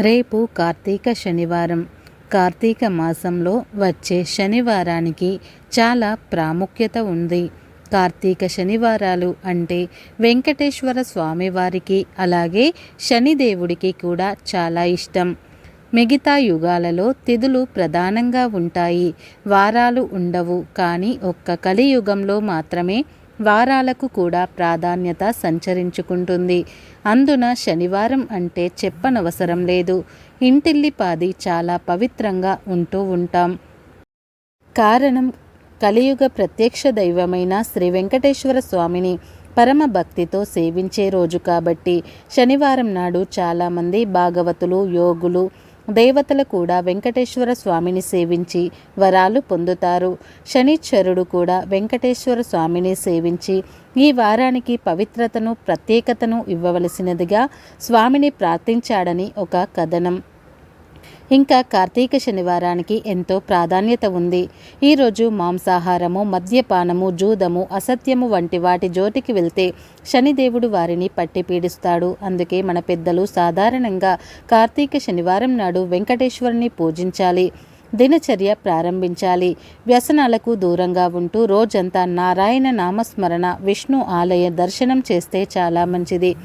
రేపు కార్తీక శనివారం. కార్తీక మాసంలో వచ్చే శనివారానికి చాలా ప్రాముఖ్యత ఉంది. కార్తీక శనివారాలు అంటే వెంకటేశ్వర స్వామివారికి అలాగే శనిదేవుడికి కూడా చాలా ఇష్టం. మిగతా యుగాలలో తిథులు ప్రధానంగా ఉంటాయి. వారాలు ఉండవు కానీ ఒక్క కలియుగంలో మాత్రమే వారాలకు కూడా ప్రాధాన్యత సంచరించుకుంటుంది. అందున శనివారం అంటే చెప్పనవసరం లేదు. ఇంటిల్లిపాది చాలా పవిత్రంగా ఉంటూ ఉంటాం. కారణం కలియుగ ప్రత్యక్ష దైవమైన శ్రీ వెంకటేశ్వర స్వామిని పరమ భక్తితో సేవించే రోజు కాబట్టి శనివారం నాడు చాలామంది భాగవతులు యోగులు దేవతలు కూడా వెంకటేశ్వర స్వామిని సేవించి వరాలు పొందుతారు. శనిశ్వరుడు కూడా వెంకటేశ్వర స్వామిని సేవించి ఈ వారానికి పవిత్రతను ప్రత్యేకతను ఇవ్వవలసినదిగా స్వామిని ప్రార్థించాడని ఒక కథనం. ఇంకా కార్తీక శనివారానికి ఎంతో ప్రాధాన్యత ఉంది. ఈరోజు మాంసాహారము మద్యపానము జూదము అసత్యము వంటి వాటి జోటికి వెళ్తే శనిదేవుడు వారిని పట్టి పీడిస్తాడు. అందుకే మన పెద్దలు సాధారణంగా కార్తీక శనివారం నాడు వెంకటేశ్వరుని పూజించాలి. దినచర్య ప్రారంభించాలి. వ్యసనాలకు దూరంగా ఉంటూ రోజంతా నారాయణ నామస్మరణ విష్ణు ఆలయ దర్శనం చేస్తే చాలా మంచిది.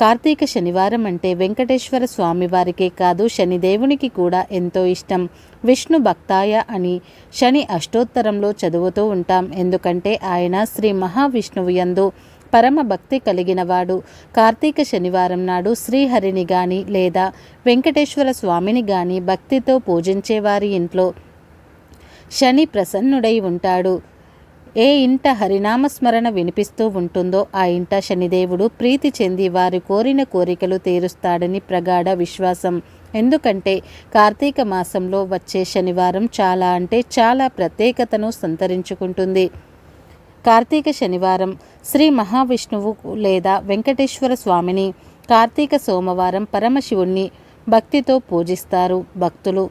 కార్తీక శనివారం అంటే వెంకటేశ్వర స్వామి వారికే కాదు శనిదేవునికి కూడా ఎంతో ఇష్టం. విష్ణు భక్తాయ అని శని అష్టోత్తరంలో చదువుతూ ఉంటాం. ఎందుకంటే ఆయన శ్రీ మహావిష్ణువు యందు పరమ భక్తి కలిగినవాడు. కార్తీక శనివారం నాడు శ్రీహరిని గాని లేదా వెంకటేశ్వర స్వామిని గాని భక్తితో పూజించేవారి ఇంట్లో శని ప్రసన్నుడై ఉంటాడు. ఏ ఇంట హరినామస్మరణ వినిపిస్తూ ఉంటుందో ఆ ఇంట శనిదేవుడు ప్రీతి చెంది వారి కోరిన కోరికలు తీరుస్తాడని ప్రగాఢ విశ్వాసం. ఎందుకంటే కార్తీక మాసంలో వచ్చే శనివారం చాలా అంటే చాలా ప్రత్యేకతను సంతరించుకుంటుంది. కార్తీక శనివారం శ్రీ మహావిష్ణువు లేదా వెంకటేశ్వర స్వామిని కార్తీక సోమవారం పరమశివుణ్ణి భక్తితో పూజిస్తారు. భక్తులు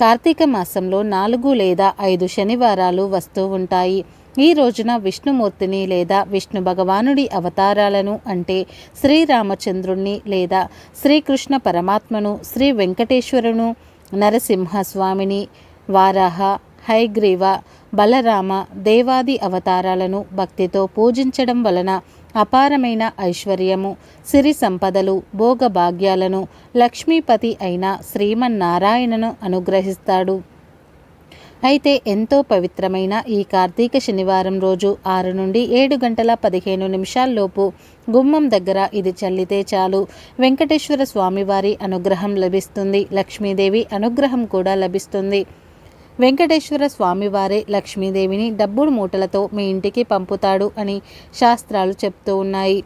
కార్తీక మాసంలో నాలుగు లేదా ఐదు శనివారాలు వస్తూ ఉంటాయి. ఈ రోజున విష్ణుమూర్తిని లేదా విష్ణు భగవానుడి అవతారాలను అంటే శ్రీరామచంద్రుణ్ణి లేదా శ్రీకృష్ణ పరమాత్మను శ్రీ వెంకటేశ్వరును నరసింహస్వామిని వారాహ హైగ్రీవ బలరామ దేవాది అవతారాలను భక్తితో పూజించడం వలన అపారమైన ఐశ్వర్యము సిరి సంపదలు భోగభాగ్యాలను లక్ష్మీపతి అయిన శ్రీమన్నారాయణను అనుగ్రహిస్తాడు. అయితే ఎంతో పవిత్రమైన ఈ కార్తీక శనివారం రోజు ఆరు నుండి ఏడు గంటల పదిహేను నిమిషాల్లోపు గుమ్మం దగ్గర ఇది చల్లితే చాలు. వెంకటేశ్వర స్వామివారి అనుగ్రహం లభిస్తుంది. లక్ష్మీదేవి అనుగ్రహం కూడా లభిస్తుంది. వెంకటేశ్వర స్వామివారే లక్ష్మీదేవిని డబ్బుడు మూటలతో మీ ఇంటికి పంపుతాడు అని శాస్త్రాలు చెప్తూ ఉన్నాయి.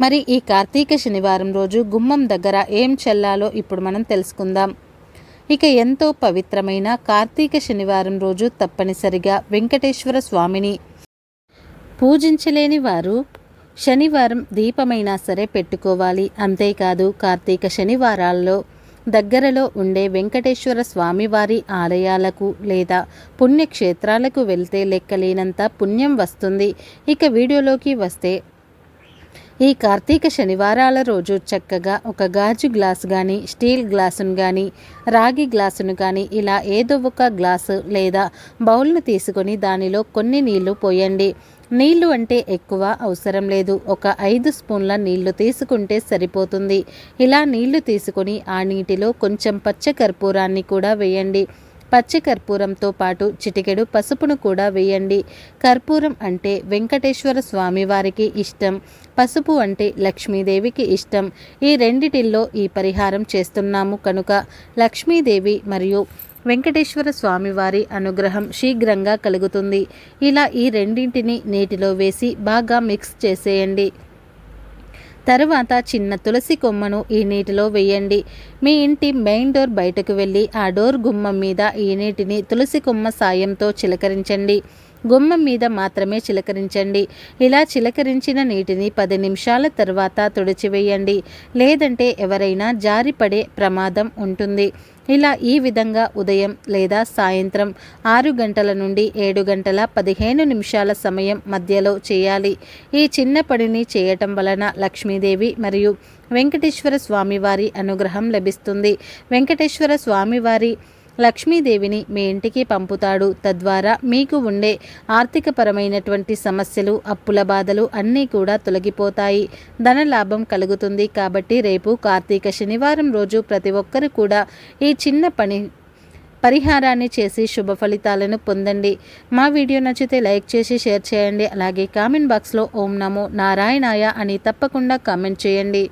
మరి ఈ కార్తీక శనివారం రోజు గుమ్మం దగ్గర ఏం చెల్లాలో ఇప్పుడు మనం తెలుసుకుందాం. ఇక ఎంతో పవిత్రమైన కార్తీక శనివారం రోజు తప్పనిసరిగా వెంకటేశ్వర స్వామిని పూజించలేని వారు శనివారం దీపమైనా సరే పెట్టుకోవాలి. అంతేకాదు కార్తీక శనివారాల్లో దగ్గరలో ఉండే వెంకటేశ్వర స్వామివారి ఆలయాలకు లేదా పుణ్యక్షేత్రాలకు వెళ్తే లెక్కలేనంత పుణ్యం వస్తుంది. ఇక వీడియోలోకి వస్తే ఈ కార్తీక శనివారాల రోజు చక్కగా ఒక గాజు గ్లాసు కానీ స్టీల్ గ్లాసును కానీ రాగి గ్లాసును కానీ ఇలా ఏదో ఒక గ్లాసు లేదా బౌల్ను తీసుకొని దానిలో కొన్ని నీళ్ళు పోయండి. నీళ్ళు అంటే ఎక్కువ అవసరం లేదు. ఒక ఐదు స్పూన్ల నీళ్ళు తీసుకుంటే సరిపోతుంది. ఇలా నీళ్ళు తీసుకొని ఆ నీటిలో కొంచెం పచ్చ కర్పూరాన్ని కూడా వేయండి. పచ్చి కర్పూరంతో పాటు చిటికెడు పసుపును కూడా వేయండి. కర్పూరం అంటే వెంకటేశ్వర స్వామి వారికి ఇష్టం. పసుపు అంటే లక్ష్మీదేవికి ఇష్టం. ఈ రెండిటిల్లో ఈ పరిహారం చేస్తున్నాము కనుక లక్ష్మీదేవి మరియు వెంకటేశ్వర స్వామివారి అనుగ్రహం శీఘ్రంగా కలుగుతుంది. ఇలా ఈ రెండింటిని నీటిలో వేసి బాగా మిక్స్ చేసేయండి. తరువాత చిన్న తులసి కొమ్మను ఈ నీటిలో వేయండి. మీ ఇంటి మెయిన్ డోర్ బయటకు వెళ్ళి ఆ డోర్ గుమ్మం మీద ఈ నీటిని తులసి కొమ్మ సాయంతో చిలకరించండి. గుమ్మం మీద మాత్రమే చిలకరించండి. ఇలా చిలకరించిన నీటిని పది నిమిషాల తర్వాత తుడిచివేయండి. లేదంటే ఎవరైనా జారిపడే ప్రమాదం ఉంటుంది. ఇలా ఈ విధంగా ఉదయం లేదా సాయంత్రం ఆరు గంటల నుండి ఏడు గంటల పదిహేను నిమిషాల సమయం మధ్యలో చేయాలి. ఈ చిన్న పనిని చేయటం వలన లక్ష్మీదేవి మరియు వెంకటేశ్వర స్వామివారి అనుగ్రహం లభిస్తుంది. వెంకటేశ్వర స్వామివారి లక్ష్మీదేవిని మీ ఇంటికి పంపుతాడు. తద్వారా మీకు ఉండే ఆర్థికపరమైనటువంటి సమస్యలు అప్పుల బాధలు అన్నీ కూడా తొలగిపోతాయి. ధనలాభం కలుగుతుంది కాబట్టి రేపు కార్తీక శనివారం రోజు ప్రతి ఒక్కరు కూడా ఈ చిన్న పని పరిహారాన్ని చేసి శుభ ఫలితాలను పొందండి. మా వీడియో నచ్చితే లైక్ చేసి షేర్ చేయండి. అలాగే కామెంట్ బాక్స్లో ఓం నమో నారాయణాయ అని తప్పకుండా కామెంట్ చేయండి.